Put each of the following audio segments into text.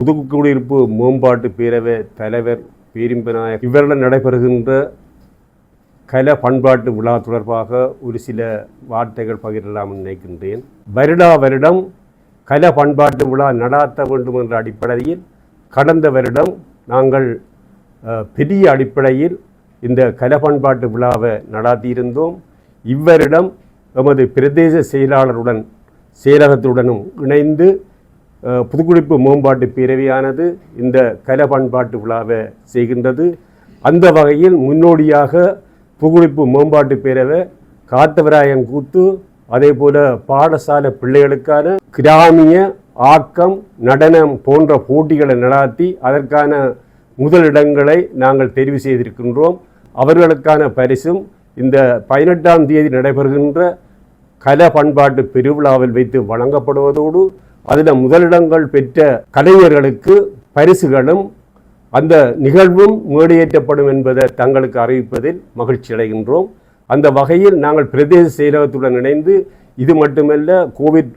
புதுக்குடியிருப்பு மேம்பாட்டு பேரவை தலைவர் பேரிம்பநாயக் இவரிடம் நடைபெறுகின்ற கல பண்பாட்டு விழா தொடர்பாக ஒரு சில வார்த்தைகள் பகிரலாம் நினைக்கின்றேன். வருடா வருடம் கல பண்பாட்டு விழா நடாத்த வேண்டும் என்ற அடிப்படையில் கடந்த வருடம் நாங்கள் பெரிய அடிப்படையில் இந்த கல பண்பாட்டு விழாவை நடாத்தியிருந்தோம். இவ்வருடம் எமது பிரதேச செயலாளருடன் செயலகத்துடனும் இணைந்து புதுக்குடிப்பு மேம்பாட்டு பேரவையானது இந்த கல பண்பாட்டு விழாவை செய்கின்றது. அந்த வகையில் முன்னோடியாக புதுக்குடிப்பு மேம்பாட்டு பேரவை காத்தவராயன் கூத்து அதே போல பாடசாலை பிள்ளைகளுக்கான கிராமிய ஆக்கம் நடனம் போன்ற போட்டிகளை நடாத்தி அதற்கான முதலிடங்களை நாங்கள் தெரிவு செய்திருக்கின்றோம். அவர்களுக்கான பரிசும் இந்த பதினெட்டாம் தேதி நடைபெறுகின்ற கல பண்பாட்டு பெருவிழாவில் வைத்து வழங்கப்படுவதோடு அதில் முதலிடங்கள் பெற்ற கலைஞர்களுக்கு பரிசுகளும் அந்த நிகழ்வும் மேடையேற்றப்படும் என்பதை தங்களுக்கு அறிவிப்பதில் மகிழ்ச்சி அடைகின்றோம். அந்த வகையில் நாங்கள் பிரதேச செயலகத்துடன் இணைந்து இது மட்டுமல்ல கோவிட்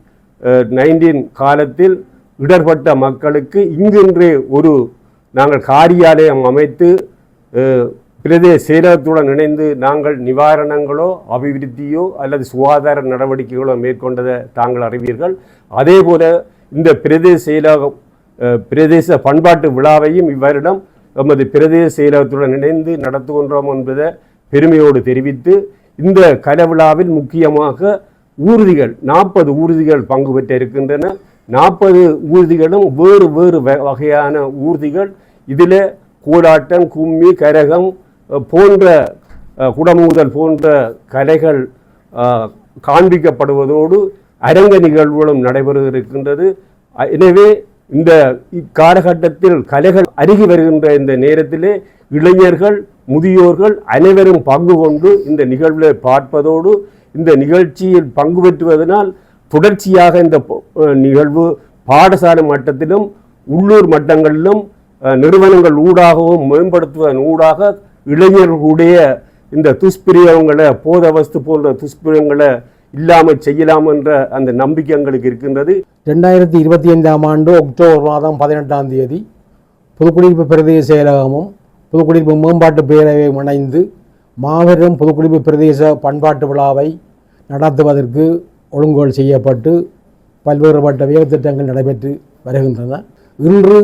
நைன்டீன் காலத்தில் இடர்பட்ட மக்களுக்கு இங்கின்றே ஒரு நாங்கள் காரியாலயம் அமைத்து பிரதேச செயலகத்துடன் இணைந்து நாங்கள் நிவாரணங்களோ அபிவிருத்தியோ அல்லது சுகாதார நடவடிக்கைகளோ மேற்கொண்டதை தாங்கள் அறிவீர்கள். அதே போல இந்த பிரதேச செயலகம் பிரதேச பண்பாட்டு விழாவையும் இவ்வருடம் எமது பிரதேச செயலகத்துடன் இணைந்து நடத்துகின்றோம் என்பதை பெருமையோடு தெரிவித்து இந்த கலவிழாவில் முக்கியமாக ஊர்திகள் நாற்பது ஊர்திகள் பங்கு பெற்ற இருக்கின்றன. நாற்பது ஊர்திகளும் வேறு வேறு வகையான ஊர்திகள். இதில் கோலாட்டம் கும்மி கரகம் போன்ற குடமூதல் போன்ற கலைகள் காண்பிக்கப்படுவதோடு அரங்க நிகழ்வுகளும் நடைபெறுகின்றது. எனவே இந்த இக்காலகட்டத்தில் கலைகள் அருகி வருகின்ற இந்த நேரத்திலே இளைஞர்கள் முதியோர்கள் அனைவரும் பங்கு கொண்டு இந்த நிகழ்வை பார்ப்பதோடு இந்த நிகழ்ச்சியில் பங்கு பெற்றுவதனால் தொடர்ச்சியாக இந்த நிகழ்வு பாடசாலை மட்டத்திலும் உள்ளூர் மட்டங்களிலும் நிறுவனங்கள் ஊடாகவும் மேம்படுத்துவதன் ஊடாக இளைஞர்களுடைய இந்த துஷ்பிரியங்களை போத வஸ்து போன்ற துஷ்பிரியங்களை இல்லாமல் செய்யலாம் என்ற அந்த நம்பிக்கை எங்களுக்கு இருக்கின்றது. ரெண்டாயிரத்தி இருபத்தி ஐந்தாம் ஆண்டு அக்டோபர் மாதம் பதினெட்டாம் தேதி புதுக்குடியிருப்பு பிரதேச செயலகமும் புதுக்குடியிருப்பு மேம்பாட்டு பேரவையும் இணைந்து மாபெரும் புதுக்குடிப்பு பிரதேச பண்பாட்டு விழாவை நடத்துவதற்கு ஒழுங்குகள் செய்யப்பட்டு பல்வேறுபட்ட வேகத்திட்டங்கள் நடைபெற்று வருகின்றன. இன்று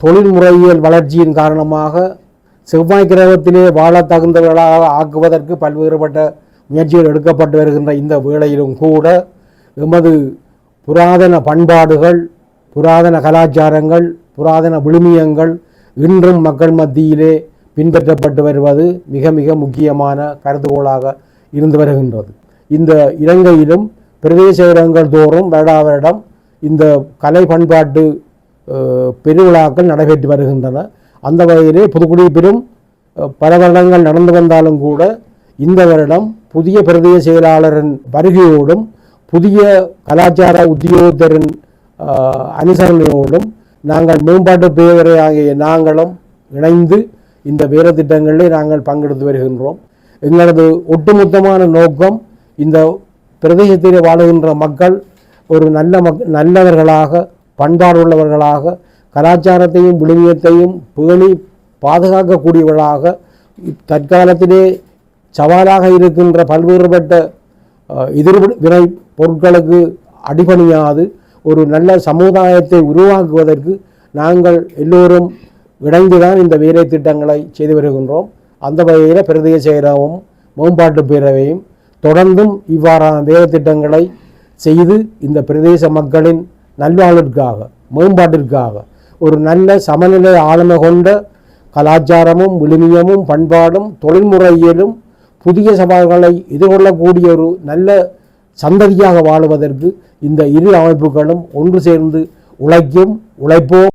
தொழில்முறையியல் வளர்ச்சியின் காரணமாக செவ்வாய் கிரகத்திலே வாழ தகுந்தவர்களாக ஆக்குவதற்கு பல்வேறுபட்ட முயற்சிகள் எடுக்கப்பட்டு வருகின்ற இந்த வேளையிலும் கூட எமது புராதன பண்பாடுகள் புராதன கலாச்சாரங்கள் புராதன விழுமியங்கள் இன்றும் மக்கள் மத்தியிலே பின்பற்றப்பட்டு வருவது மிக மிக முக்கியமான கருதுகோளாக இருந்து வருகின்றது. இந்த இலங்கையிலும் பிரதேச இடங்கள் தோறும் வருடா வருடம் இந்த கலை பண்பாட்டு பெருவிழாக்கள் நடைபெற்று வருகின்றன. அந்த வகையிலே புதுக்குடியிருப்பிலும் பெரும் பல வருடங்கள் நடந்து வந்தாலும் கூட இந்த வருடம் புதிய பிரதேச செயலாளரின் வருகையோடும் புதிய கலாச்சார உத்தியோகத்தரின் அனுசரணையோடும் நாங்கள் மேம்பாட்டு பேரவை ஆகிய நாங்களும் இணைந்து இந்த வேலை திட்டங்களிலே நாங்கள் பங்கெடுத்து வருகின்றோம். எங்களது ஒட்டுமொத்தமான நோக்கம் இந்த பிரதேசத்தில் வாழுகின்ற மக்கள் ஒரு நல்ல மக் நல்லவர்களாக பண்பாடுள்ளவர்களாக கலாச்சாரத்தையும் விழுமியத்தையும் பேணி பாதுகாக்கக்கூடியவர்களாக தற்காலத்திலே சவாலாக இருக்கின்ற பல்வேறுபட்ட எதிர் வினை பொருட்களுக்கு அடிபணியாது ஒரு நல்ல சமுதாயத்தை உருவாக்குவதற்கு நாங்கள் எல்லோரும் இணைந்துதான் இந்த வேலை திட்டங்களை செய்து வருகின்றோம். அந்த வகையில் பிரதேச செயலகமும் மேம்பாட்டு பேரவையும் தொடர்ந்தும் இவ்வாறான வேலை திட்டங்களை செய்து இந்த பிரதேச மக்களின் நல்வாழ்விற்காக மேம்பாட்டிற்காக ஒரு நல்ல சமநிலை ஆளுமை கொண்ட கலாச்சாரமும் விழுமியமும் பண்பாடும் தொழில்முறையிலும் புதிய சவால்களை எதிர்கொள்ளக்கூடிய ஒரு நல்ல சந்ததியாக வாழுவதற்கு இந்த இரு அமைப்புகளும் ஒன்று சேர்ந்து உழைக்கும் உழைப்போம்.